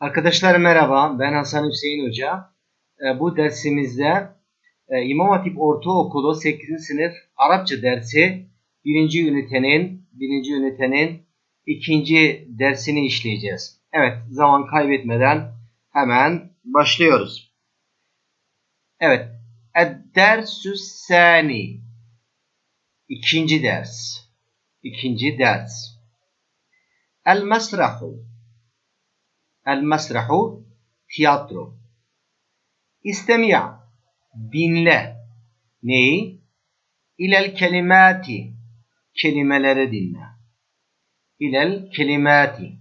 Arkadaşlar merhaba, ben Hasan Hüseyin Hoca. Ee, Bu dersimizde e, İmam Hatip Ortaokulu 8. sınıf Arapça dersi 1. ünitenin 1. ünitenin ikinci dersini işleyeceğiz. Evet, zaman kaybetmeden hemen başlıyoruz. Evet, Ed-Dersü Sani İkinci ders. İkinci ders. El-Mesrahu El mesrahu tiyatro. İstemi'a dinle. Neyi? İlel kelimati kelimeleri dinle. İlel kelimati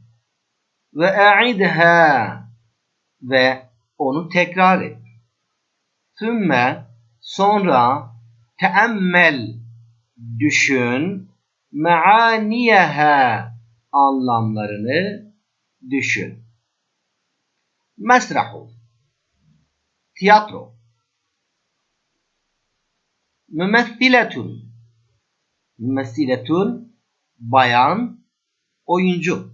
ve a'idha ve onu tekrar et. Sümme sonra teemmel düşün meaniyeha anlamlarını düşün. Mesrahu Tiyatro Mümessiletun Mümessiletun Bayan Oyuncu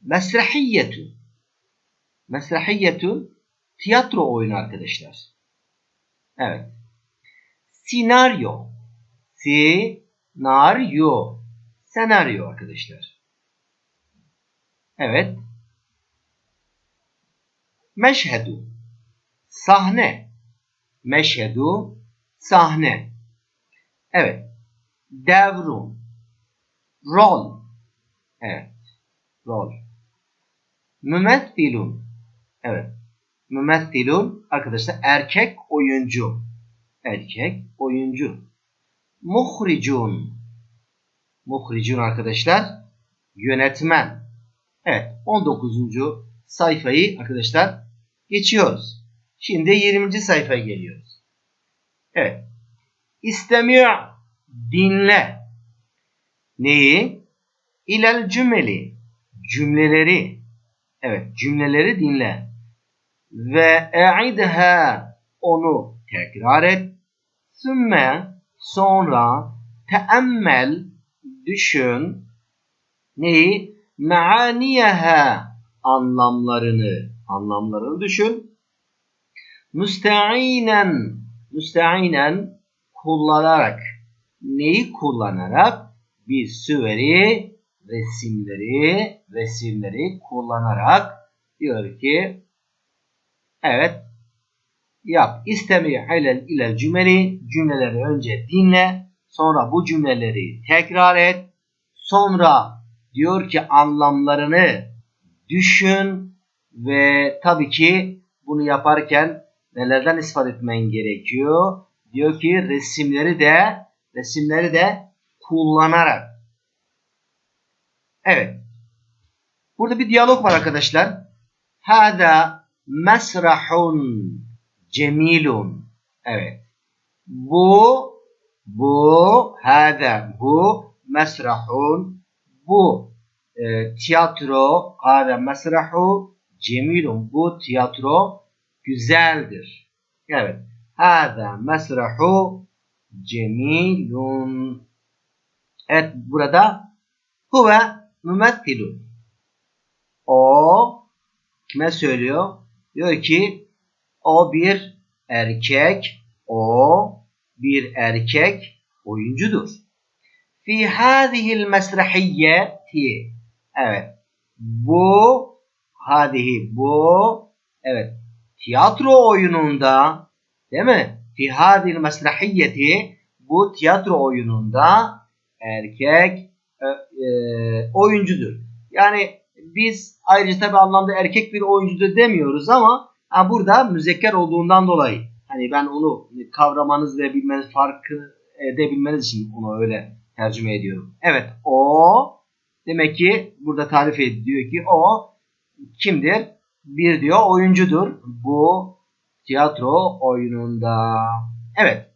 Mesrahiyyetun Mesrahiyyetun Tiyatro oyunu arkadaşlar. Evet. Senaryo Senaryo Senaryo arkadaşlar. Evet. Meşhedu sahne. Meşhedu sahne. Evet. Devrum rol. Evet. Rol. Mümessilun evet. Mümessilun arkadaşlar erkek oyuncu. Erkek oyuncu. Muhricun muhricun arkadaşlar yönetmen. Evet 19. sayfayı arkadaşlar geçiyoruz. Şimdi 20. sayfaya geliyoruz. Evet. İstemiyor dinle. Neyi? İlel cümleli. Cümleleri. Evet cümleleri dinle. Ve e'idha onu tekrar et. Sümme sonra teemmel düşün. Neyi? Meaniyeha anlamlarını anlamlarını düşün. Müsteinen, müsteinen kullanarak, neyi kullanarak? Bir süveri, resimleri, resimleri kullanarak diyor ki, evet, yap. İstemi ilel, ilel cümleli, cümleleri önce dinle, sonra bu cümleleri tekrar et, sonra diyor ki anlamlarını düşün, ve tabii ki bunu yaparken nelerden ispat etmen gerekiyor? Diyor ki resimleri de resimleri de kullanarak. Evet. Burada bir diyalog var arkadaşlar. Hada mesrahun cemilun. Evet. Bu bu hada bu mesrahun bu e, tiyatro hada mesrahu cemilun bu tiyatro güzeldir. Evet. Hâzâ mesrahu cemilun. Evet burada huve mümettilun. O kime söylüyor? Diyor ki o bir erkek, o bir erkek oyuncudur. Fi hâzihil mesrahiyyeti. Evet. Bu hadihi bu evet tiyatro oyununda değil mi? Fi hadil mesrahiyyeti bu tiyatro oyununda erkek e, e, oyuncudur. Yani biz ayrıca tabi anlamda erkek bir oyuncudur demiyoruz ama ha, burada müzekker olduğundan dolayı hani ben onu kavramanız ve bilmeniz farkı edebilmeniz için onu öyle tercüme ediyorum. Evet o demek ki burada tarif ediyor ki o kimdir? Bir diyor oyuncudur. Bu tiyatro oyununda. Evet.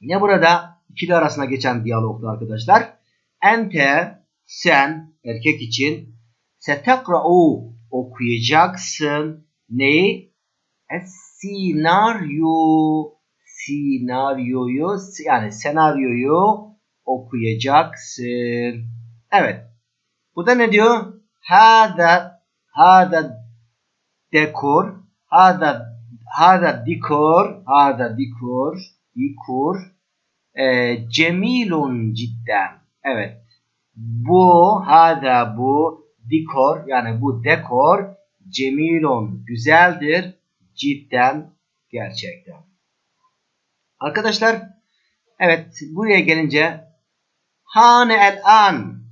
Yine burada ikili arasında geçen diyalogda arkadaşlar. Ente sen erkek için setekra'u okuyacaksın. Neyi? Senaryo senaryoyu yani senaryoyu okuyacaksın. Evet. Bu da ne diyor? hada hada dekor hada hada dikor hada dikor dikor e, cemilun cidden. Evet. Bu hada bu dikor yani bu dekor cemilun güzeldir cidden gerçekten. Arkadaşlar evet buraya gelince hane el an.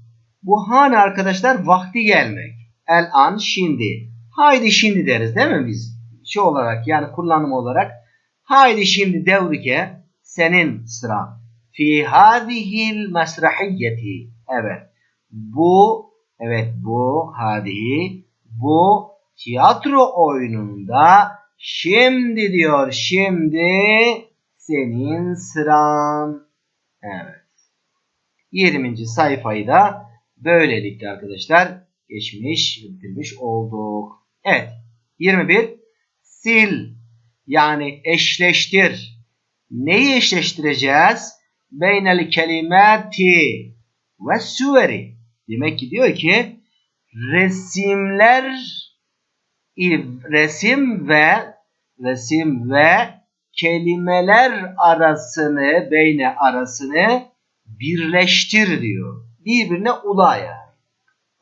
Bu hane arkadaşlar vakti gelmek el an şimdi haydi şimdi deriz değil mi biz? Şey olarak yani kullanım olarak haydi şimdi devrike senin sıran. Fi hadihil mesrahiyeti evet. Bu evet bu hadihi bu tiyatro oyununda şimdi diyor şimdi senin sıran. Evet. 20. sayfayı da böylelikle arkadaşlar geçmiş bitirmiş olduk evet 21 sil yani eşleştir. Neyi eşleştireceğiz? Beynel kelimati ve suveri. Demek ki diyor ki resimler resim ve resim ve kelimeler arasını beyne arasını birleştir diyor. Birbirine ula yani.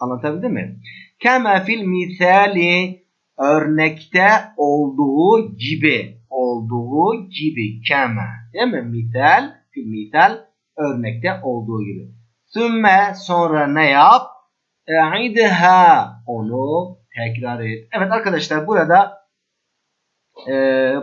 Anlatabildim mi? Kema fil misali örnekte olduğu gibi olduğu gibi keme değil mi? Mital fil mital örnekte olduğu gibi. Sümme sonra ne yap? E'idha onu tekrar et. Evet arkadaşlar burada e,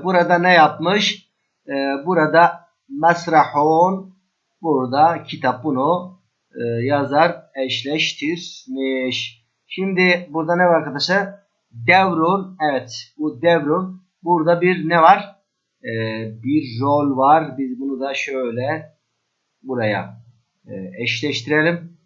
burada ne yapmış? E, burada mesrahun burada kitap bunu e, yazar eşleştirmiş. Şimdi burada ne var arkadaşlar? Devrun evet bu devrun burada bir ne var? Ee, bir rol var. Biz bunu da şöyle buraya e, eşleştirelim.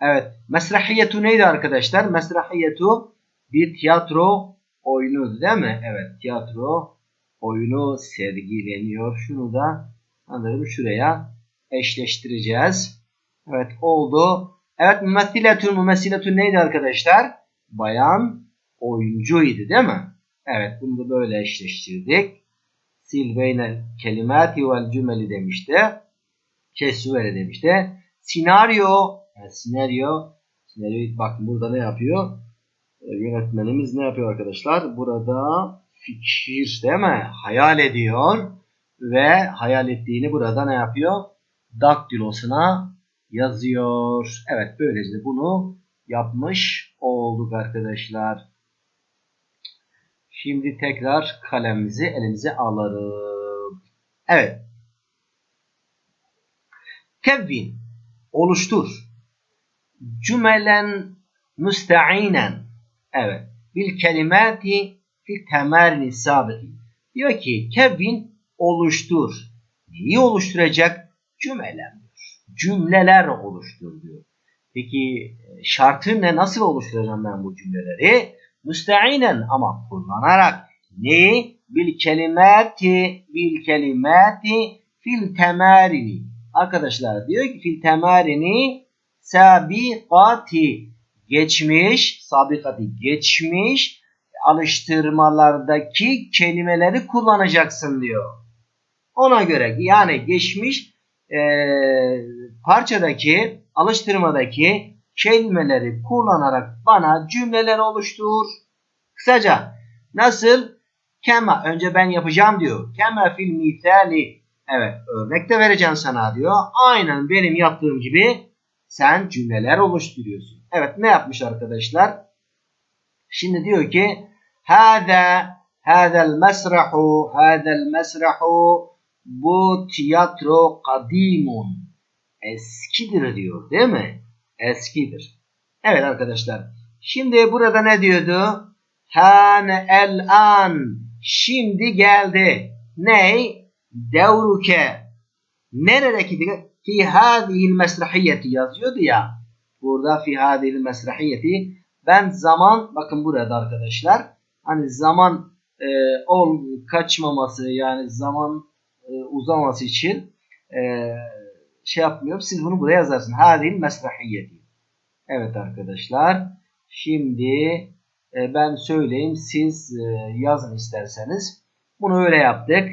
Evet. Mesrahiyetu neydi arkadaşlar? Mesrahiyetu bir tiyatro oyunu değil mi? Evet. Tiyatro oyunu sergileniyor. Şunu da anladım şuraya eşleştireceğiz. Evet oldu. Evet mümessiletun mümessiletun neydi arkadaşlar? Bayan oyuncuydu değil mi? Evet bunu da böyle eşleştirdik. Sil beyne kelimati vel cümeli demişti. Kesuvere demişti. Senaryo yani senaryo senaryo bakın burada ne yapıyor? Ee, yönetmenimiz ne yapıyor arkadaşlar? Burada fikir değil mi? Hayal ediyor ve hayal ettiğini burada ne yapıyor? Daktilosuna yazıyor. Evet böylece bunu yapmış olduk arkadaşlar. Şimdi tekrar kalemimizi elimize alalım. Evet. Kevvin oluştur. Cümelen müsteinen. Evet. Bil kelimati fil temerini sabiti. Diyor ki Kevin oluştur. Neyi oluşturacak? Cümelen. Cümleler oluştur diyor. Peki şartı ne? Nasıl oluşturacağım ben bu cümleleri? müsteinen ama kullanarak neyi? Bil kelimati bil kelimati fil temarini. Arkadaşlar diyor ki fil temarini sabiqati geçmiş sabikati geçmiş alıştırmalardaki kelimeleri kullanacaksın diyor. Ona göre yani geçmiş e, parçadaki alıştırmadaki kelimeleri kullanarak bana cümleler oluştur. Kısaca nasıl? Kema önce ben yapacağım diyor. Kema fil misali. Evet örnek de vereceğim sana diyor. Aynen benim yaptığım gibi sen cümleler oluşturuyorsun. Evet ne yapmış arkadaşlar? Şimdi diyor ki Hâzâ hâzel mesrahu hâzel mesrahu bu tiyatro kadimun eskidir diyor değil mi? eskidir. Evet arkadaşlar. Şimdi burada ne diyordu? Hane el an. Şimdi geldi. Ney? Devruke. Neredeki fi hadihil mesrahiyeti yazıyordu ya. Burada fi hadihil mesrahiyeti. Ben zaman bakın burada arkadaşlar. Hani zaman e, ol kaçmaması yani zaman e, uzaması için e, şey yapmıyorum. Siz bunu buraya yazarsın. Hadil mesrahiyeti. Evet arkadaşlar. Şimdi e, ben söyleyeyim siz e, yazın isterseniz. Bunu öyle yaptık.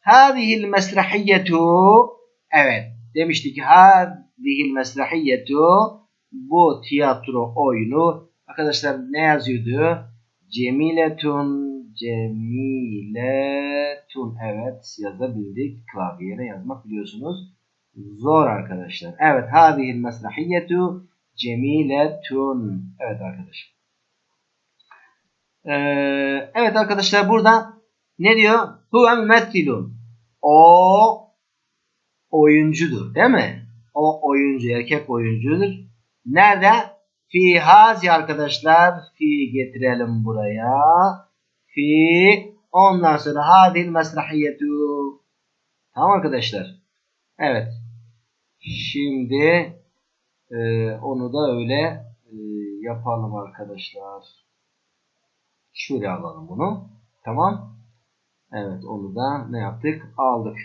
Hadihil mesrahiyyetu evet demiştik ki hadihil mesrahiyyetu bu tiyatro oyunu arkadaşlar ne yazıyordu? Cemiletun Cemiletun evet yazabildik. Klavyeye yazmak biliyorsunuz. Zor arkadaşlar. Evet hadihil mesrahiyyetu cemiletun. Evet arkadaşlar. Ee, evet arkadaşlar burada ne diyor? Huve mümettilun. O oyuncudur değil mi? O oyuncu erkek oyuncudur. Nerede? Fi hazi arkadaşlar. Fi getirelim buraya. Fi ondan sonra hadil mesrahiyetu. Tamam arkadaşlar. Evet. Şimdi e, onu da öyle e, yapalım arkadaşlar. Şöyle alalım bunu. Tamam. Evet onu da ne yaptık? Aldık.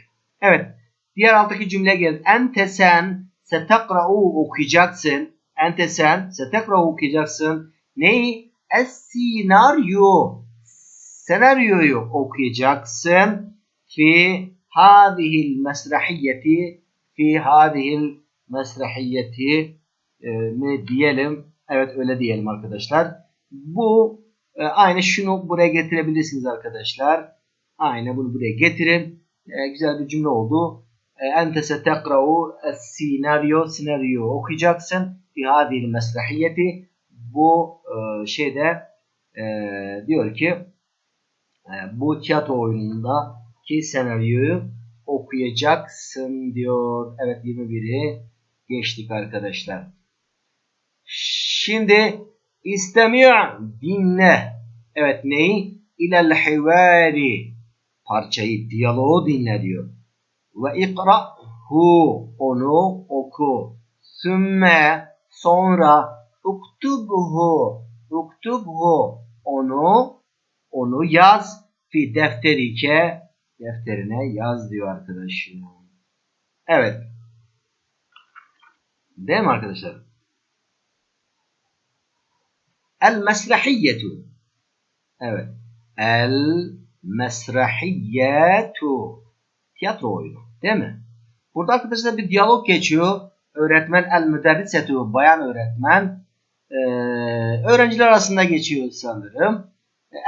Evet. Diğer alttaki cümle geldi. Ente sen setekra'u okuyacaksın. Ente sen setekra'u okuyacaksın. Neyi? Es-senaryo. Senaryoyu okuyacaksın. Fi hadihil mesrahiyeti fi hadihil mesrahiyeti e, mi diyelim. Evet öyle diyelim arkadaşlar. Bu e, aynı şunu buraya getirebilirsiniz arkadaşlar. Aynı bunu buraya getirin. E, güzel bir cümle oldu. Ente setekra'u senaryo senaryo okuyacaksın. Fi hadihil mesrahiyeti bu şeyde diyor ki bu tiyatro oyunundaki senaryoyu okuyacaksın diyor. Evet 21'i geçtik arkadaşlar. Şimdi istemiyor dinle. Evet neyi? İlel hivari parçayı, diyaloğu dinle diyor. Ve ikra'hu onu oku. Sümme sonra uktubhu uktubhu onu onu yaz fi defterike defterine yaz diyor arkadaşım. Evet. Değil mi arkadaşlar? El mesrahiyyetu. Evet. El mesrahiyyetu. Tiyatro oyunu. Değil mi? Burada arkadaşlar bir diyalog geçiyor. Öğretmen el müderrisetu. Bayan öğretmen. Ee, öğrenciler arasında geçiyor sanırım.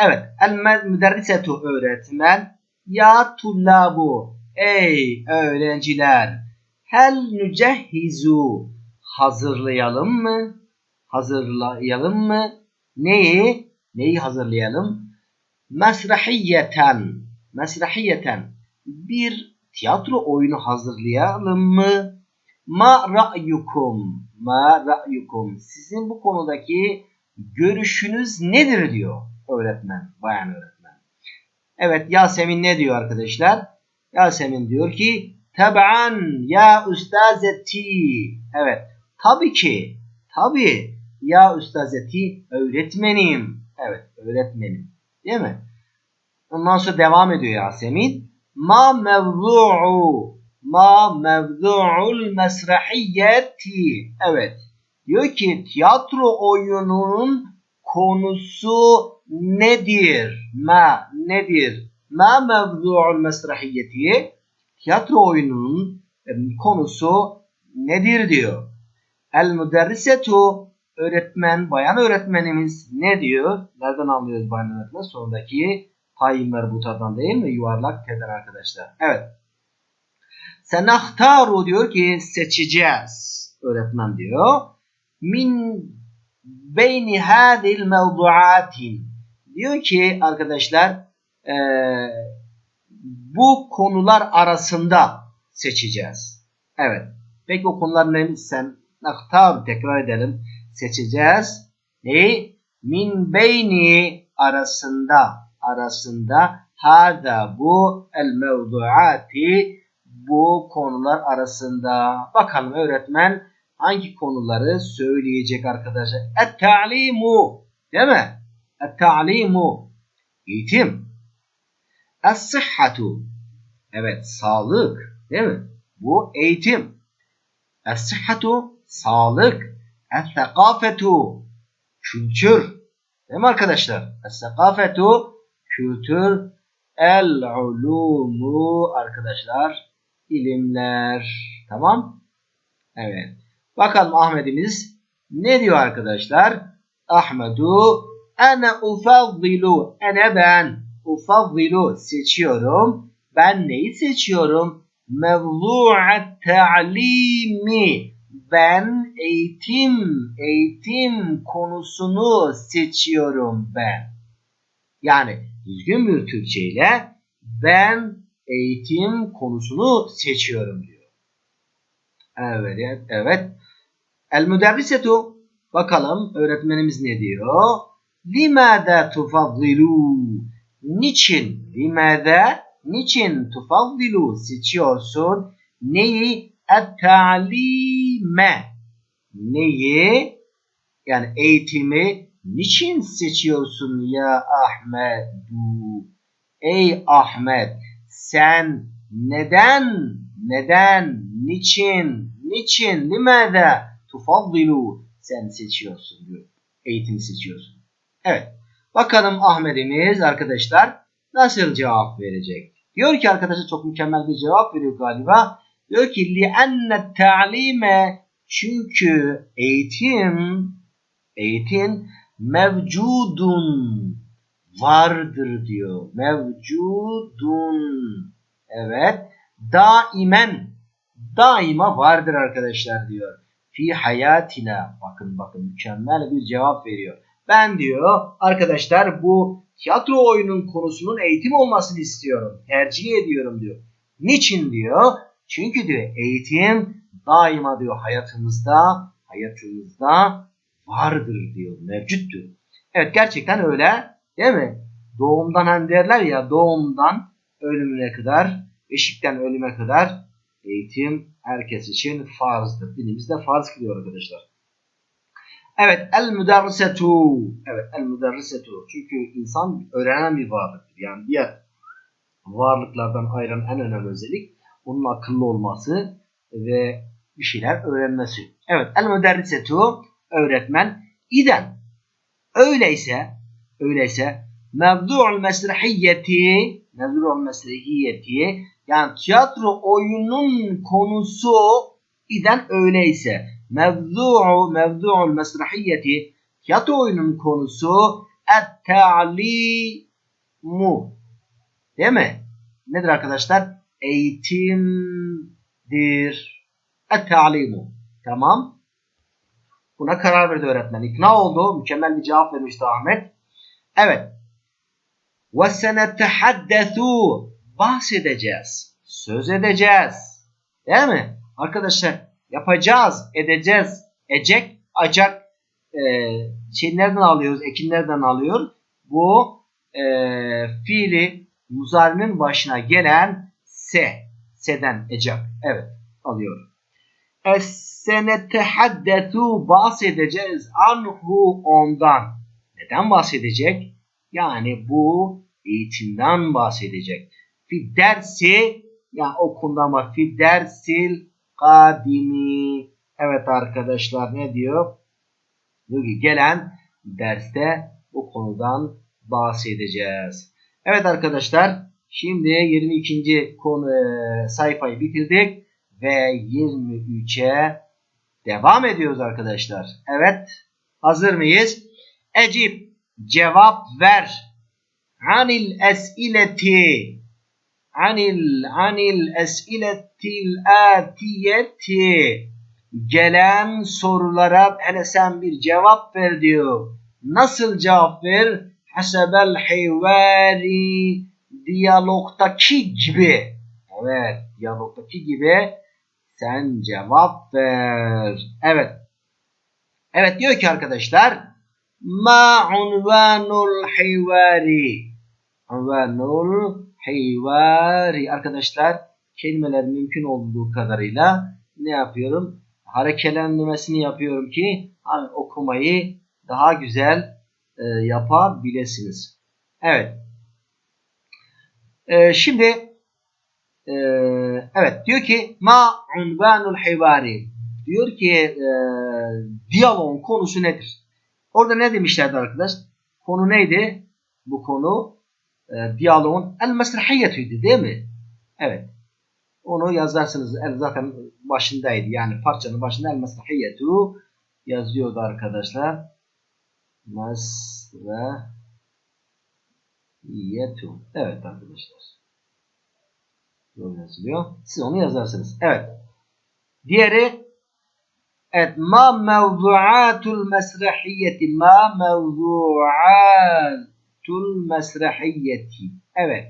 Evet. El müderrisetu öğretmen. Ya tullabu. Ey öğrenciler. Hel nücehhizu. Hazırlayalım mı? Hazırlayalım mı? Neyi? Neyi hazırlayalım? Mesrahiyeten. Mesrahiyeten. Bir tiyatro oyunu hazırlayalım mı? Ma ra'yukum. Ma ra'yukum. Sizin bu konudaki görüşünüz nedir diyor öğretmen, bayan öğretmen. Evet Yasemin ne diyor arkadaşlar? Yasemin diyor ki Tab'an ya ustazeti. Evet tabii ki tabii ya ustazeti öğretmenim. Evet öğretmenim. Değil mi? Ondan sonra devam ediyor Yasemin. Ma mevzu'u ma mevzu'ul mesrahiyyeti. Evet. Diyor ki tiyatro oyununun konusu nedir? Ma nedir? Ma mevzu'ul mesrahiyyeti. Tiyatro oyununun konusu nedir diyor. El müderrisetu öğretmen, bayan öğretmenimiz ne diyor? Nereden anlıyoruz bayan öğretmen? Sonundaki tayin merbutadan değil mi? Yuvarlak teden arkadaşlar. Evet. Senahtaru diyor ki seçeceğiz. Öğretmen diyor. Min beyni hadil mevduatin. Diyor ki arkadaşlar e, bu konular arasında seçeceğiz. Evet. Peki o konular neymiş sen? Naktar tekrar edelim. Seçeceğiz. Neyi? Min beyni arasında arasında hada bu el mevduati bu konular arasında. Bakalım öğretmen hangi konuları söyleyecek arkadaşlar? Et-ta'limu değil mi? Et-ta'limu eğitim. Es-sıhhatu evet sağlık değil mi? Bu eğitim. Es-sıhhatu sağlık. Es-sekafetu Kültür. Değil mi arkadaşlar? Es-sekafetu kültür. El-ulumu arkadaşlar ilimler. Tamam? Evet. Bakalım Ahmet'imiz ne diyor arkadaşlar? Ahmedu ene ufaddilu ene ben ufaddilu seçiyorum. Ben neyi seçiyorum? Mevzu'at ta'limi ben eğitim eğitim konusunu seçiyorum ben. Yani düzgün bir Türkçe ile ben eğitim konusunu seçiyorum diyor. Evet, evet. El müderrisetu bakalım öğretmenimiz ne diyor? Limada tufaddilu Niçin? Limada niçin tufaddilu seçiyorsun? Neyi? Et-ta'lime Neyi? Yani eğitimi niçin seçiyorsun ya Ahmedu? Ey Ahmet sen neden neden niçin niçin limada tufaddilu sen seçiyorsun diyor. Eğitimi seçiyorsun. Evet. Bakalım Ahmet'imiz arkadaşlar nasıl cevap verecek? Diyor ki arkadaşlar çok mükemmel bir cevap veriyor galiba. Diyor ki li'enne ta'lime çünkü eğitim eğitim mevcudun vardır diyor. Mevcudun. Evet. Daimen. Daima vardır arkadaşlar diyor. Fi hayatina. Bakın bakın mükemmel bir cevap veriyor. Ben diyor arkadaşlar bu tiyatro oyunun konusunun eğitim olmasını istiyorum. Tercih ediyorum diyor. Niçin diyor? Çünkü diyor eğitim daima diyor hayatımızda hayatımızda vardır diyor. Mevcuttur. Evet gerçekten öyle değil mi? Doğumdan hani derler ya doğumdan ölümüne kadar eşikten ölüme kadar eğitim herkes için farzdır. Dinimizde farz kılıyor arkadaşlar. Evet el müderrisetu. Evet el müderrisetu. Çünkü insan öğrenen bir varlıktır. Yani diğer varlıklardan ayıran en önemli özellik onun akıllı olması ve bir şeyler öğrenmesi. Evet el müderrisetu öğretmen. İden öyleyse öyleyse mevdu'ul mesrahiyeti mevdu'ul mesrahiyeti yani tiyatro oyunun konusu iden öyleyse mevdu'u mevdu'ul mesrahiyeti tiyatro oyunun konusu et-ta'limu değil mi? Nedir arkadaşlar? Eğitimdir. Et-ta'limu. Tamam. Buna karar verdi öğretmen. İkna oldu. Mükemmel bir cevap vermişti Ahmet. Evet. Ve senetehaddesu bahsedeceğiz. Söz edeceğiz. Değil mi? Arkadaşlar yapacağız, edeceğiz, ecek, acak e, şey nereden alıyoruz? Ekinlerden alıyor. Bu e, fiili muzarinin başına gelen se. Se'den ecek. Evet alıyor. Es-senetehaddetu bahsedeceğiz anhu ondan. Neden bahsedecek? Yani bu eğitimden bahsedecek. Fi dersi yani okulda ama fi dersil kadimi. Evet arkadaşlar ne diyor? Diyor ki gelen derste bu konudan bahsedeceğiz. Evet arkadaşlar şimdi 22. konu e, sayfayı bitirdik ve 23'e devam ediyoruz arkadaşlar. Evet hazır mıyız? Ecip cevap ver. Anil esileti anil anil esiletil atiyeti gelen sorulara hele sen bir cevap ver diyor. Nasıl cevap ver? Hasebel hivari diyalogtaki gibi. Evet, diyalogtaki gibi sen cevap ver. Evet. Evet diyor ki arkadaşlar ma unvanul hivari unvanul hivari arkadaşlar kelimeler mümkün olduğu kadarıyla ne yapıyorum? Harekelendirmesini yapıyorum ki hani okumayı daha güzel e, yapabilirsiniz. Evet. E, şimdi e, evet diyor ki ma unvanul hivari diyor ki e, diyaloğun konusu nedir? Orada ne demişlerdi arkadaş? Konu neydi? Bu konu e, diyaloğun el mesrahiyetiydi değil mi? Evet. Onu yazarsınız. El zaten başındaydı. Yani parçanın başında el mesrahiyetu yazıyordu arkadaşlar. Mesrahiyetu. Evet arkadaşlar. Böyle yazılıyor. Siz onu yazarsınız. Evet. Diğeri Evet. Ma mevduatul mesrahiyeti. Ma mevduatul mesrahiyeti. Evet.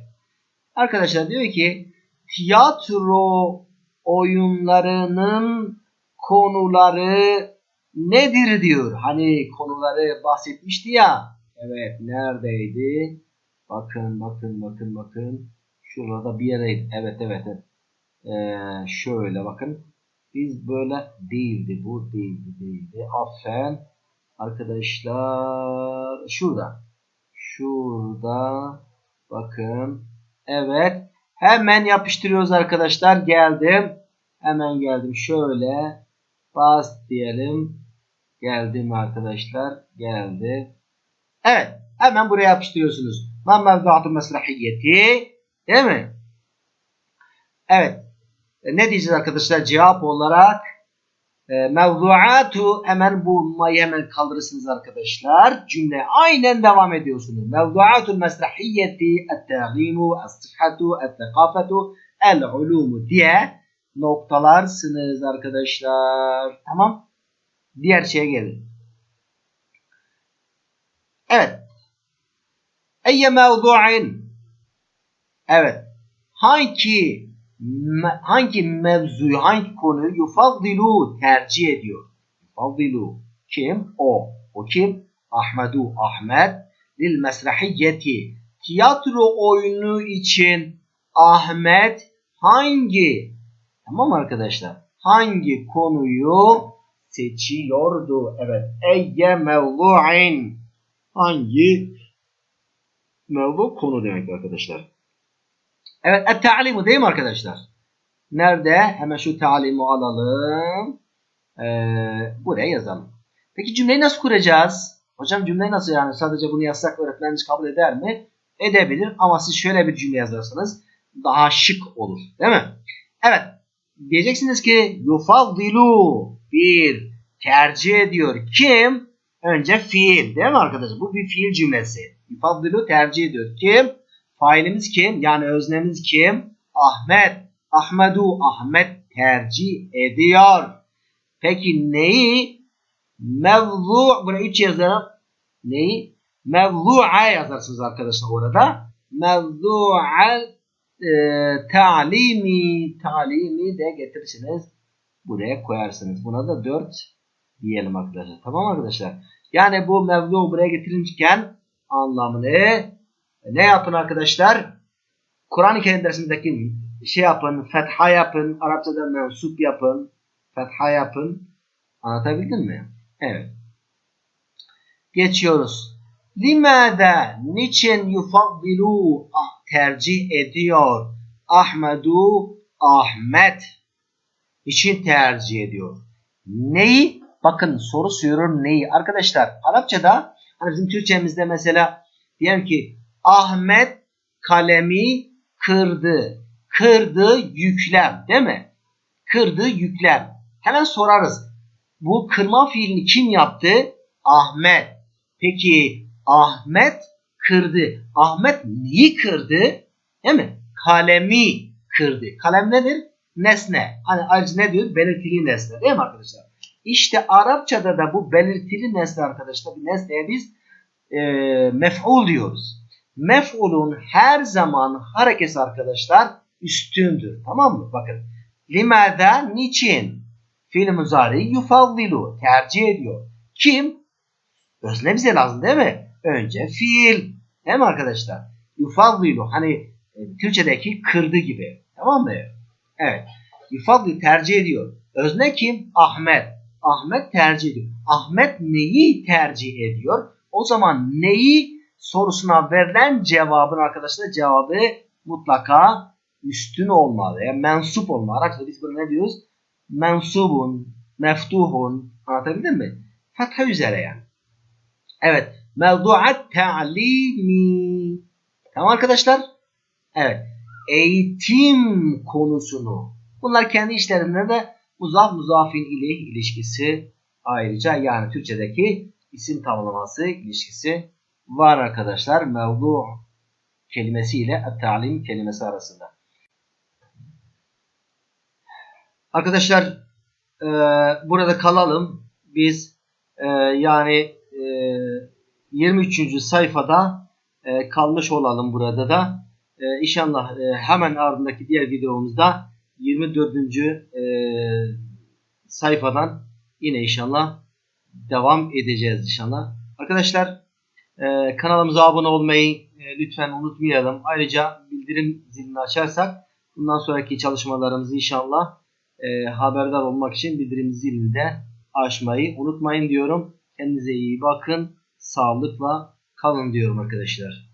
Arkadaşlar diyor ki tiyatro oyunlarının konuları nedir diyor. Hani konuları bahsetmişti ya. Evet. Neredeydi? Bakın bakın bakın bakın. Şurada bir yerdeydi. Evet evet. evet. Ee, şöyle bakın. Biz böyle değildi. Bu değildi değildi. Aferin. Arkadaşlar şurada. Şurada. Bakın. Evet. Hemen yapıştırıyoruz arkadaşlar. Geldim. Hemen geldim. Şöyle. Bas diyelim. Geldim arkadaşlar. Geldi. Evet. Hemen buraya yapıştırıyorsunuz. Ma mevduatü mesrahiyeti. Değil mi? Evet. E, ne diyeceğiz arkadaşlar cevap olarak? E, hemen bu mayı hemen kaldırırsınız arkadaşlar. Cümle aynen devam ediyorsunuz. Mevduatul mesrahiyeti et-ta'limu, es-sıhhatu, el-ulumu diye noktalarsınız arkadaşlar. Tamam. Diğer şeye gelin. Evet. Eyye mevdu'in. Evet. Hangi hangi mevzuyu, hangi konuyu yufaddilu tercih ediyor? Yufaddilu kim? O. O kim? Ahmedu Ahmet lil mesrahiyeti tiyatro oyunu için Ahmet hangi tamam arkadaşlar hangi konuyu seçiyordu? Evet. Eyye mevdu'in hangi mevzu konu demek arkadaşlar. Evet, et-ta'limu değil mi arkadaşlar? Nerede? Hemen şu talimu alalım. Ee, buraya yazalım. Peki cümleyi nasıl kuracağız? Hocam cümleyi nasıl yani? Sadece bunu yazsak öğretmeniniz kabul eder mi? Edebilir ama siz şöyle bir cümle yazarsanız daha şık olur. Değil mi? Evet. Diyeceksiniz ki yufaddilu bir tercih ediyor. Kim? Önce fiil. Değil mi arkadaşlar? Bu bir fiil cümlesi. Yufaddilu tercih ediyor. Kim? Failimiz kim? Yani öznemiz kim? Ahmet. Ahmedu Ahmet tercih ediyor. Peki neyi? Mevzu buraya 3 yazarım. Neyi? Mevzu'a yazarsınız arkadaşlar orada. Mevzu'a e, talimi talimi de getirirsiniz. Buraya koyarsınız. Buna da 4 diyelim arkadaşlar. Tamam arkadaşlar. Yani bu mevzu buraya getirilmişken anlamını ne yapın arkadaşlar? Kur'an-ı Kerim dersindeki şey yapın, fetha yapın, Arapçada mensup yapın, fetha yapın. Anlatabildim mi? Evet. Geçiyoruz. Limada niçin yufaddilu ah, tercih ediyor Ahmedu Ahmet için tercih ediyor. Neyi? Bakın soru soruyor neyi? Arkadaşlar Arapçada hani bizim Türkçemizde mesela diyelim ki Ahmet kalemi kırdı. Kırdı yüklem değil mi? Kırdı yüklem. Hemen sorarız. Bu kırma fiilini kim yaptı? Ahmet. Peki Ahmet kırdı. Ahmet neyi kırdı? Değil mi? Kalemi kırdı. Kalem nedir? Nesne. Hani ayrıca ne diyor? Belirtili nesne değil mi arkadaşlar? İşte Arapçada da bu belirtili nesne arkadaşlar. Bir nesneye biz e, mef'ul diyoruz mef'ulun her zaman harekesi arkadaşlar üstündür. Tamam mı? Bakın. Limada niçin? Fiil muzari yufaddilu. Tercih ediyor. Kim? Özne bize lazım değil mi? Önce fiil. Değil mi arkadaşlar? Yufaddilu. Hani e, Türkçedeki kırdı gibi. Tamam mı? Evet. Yufaddilu tercih ediyor. Özne kim? Ahmet. Ahmet tercih ediyor. Ahmet neyi tercih ediyor? O zaman neyi sorusuna verilen cevabın arkadaşlar cevabı mutlaka üstün olmalı. Yani mensup olmalı. Arkadaşlar biz bunu ne diyoruz? Mensubun, meftuhun. Anlatabildim mi? Fetha üzere yani. Evet. Mevduat ta'limi. Tamam arkadaşlar. Evet. Eğitim konusunu. Bunlar kendi işlerinde de muzaf muzafin ile ilişkisi ayrıca yani Türkçedeki isim tamlaması ilişkisi var arkadaşlar. Mevdu kelimesi ile talim kelimesi arasında. Arkadaşlar e, burada kalalım. Biz e, yani e, 23. sayfada e, kalmış olalım burada da. E, inşallah e, hemen ardındaki diğer videomuzda 24. E, sayfadan yine inşallah devam edeceğiz inşallah. Arkadaşlar e, kanalımıza abone olmayı e, lütfen unutmayalım. Ayrıca bildirim zilini açarsak bundan sonraki çalışmalarımızı inşallah e, haberdar olmak için bildirim zilini de açmayı unutmayın diyorum. Kendinize iyi bakın. Sağlıkla kalın diyorum arkadaşlar.